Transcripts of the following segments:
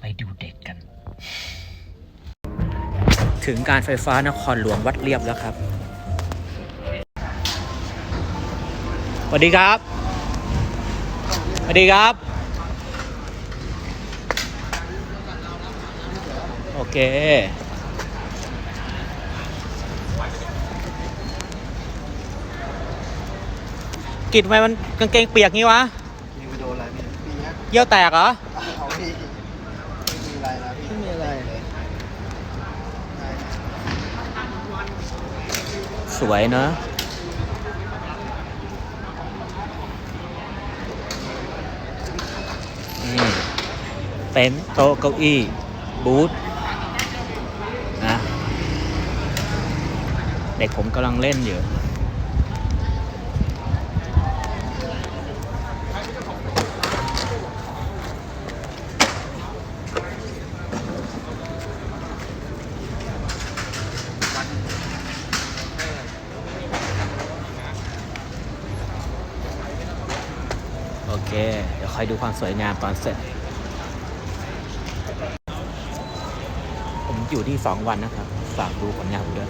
ไปดูเด็กกัน ถึงการไฟฟ้านครหลวงวัดเรียบแล้วครับสวัสดีครับสวัสดีครับ โอเคกิดทำไมมันกางเกงเปียกงี้วะยิงไปโดนอะไรพี่ปีฮะเยี่ยวแตกเหรอ เอาพี่ไม่มีอะไรนะพี่ ไม่มีอะไร สวยเนอะนี่เต็นท์โต๊ะเก้าอี้ บูธนะ เด็กผมกำลังเล่นอยู่ เค เดี๋ยวคอยดูความสวยงามตอนเสร็จ ผมอยู่ที่สองวันนะครับ ฝากดูผลงานผมด้วย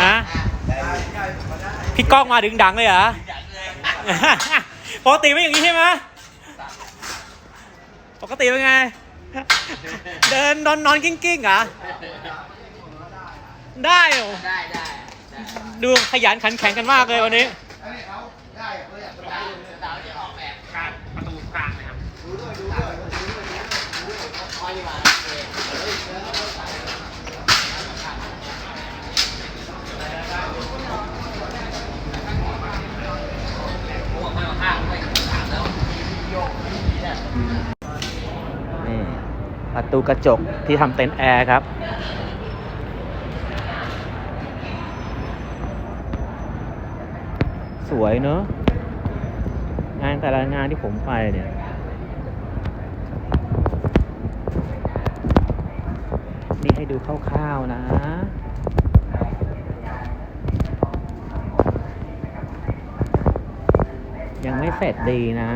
อะพี่ก้องมาดึงดังเลยเหรอปกติไม่อย่างนี้ใช่ไหมปกติเป็นไง เดินนอนนอนกิ้งกิ้งๆเหรอได้เหรอ ได้ได้ ดูขยันขันแข็งกันมากเลยวันนี้ ดาวจะออกแบบการประตูกลางนะครับคอยดีกว่าโอเคผมบอกไม่เอาข้างไม่ถามแล้ว นี่ ประตูกระจกที่ทำเต็นท์แอร์ครับ สวยเนอะงานแต่ละงานที่ผมไปเนี่ยนี่ให้ดูคร่าวๆนะยังไม่เสร็จดีนะ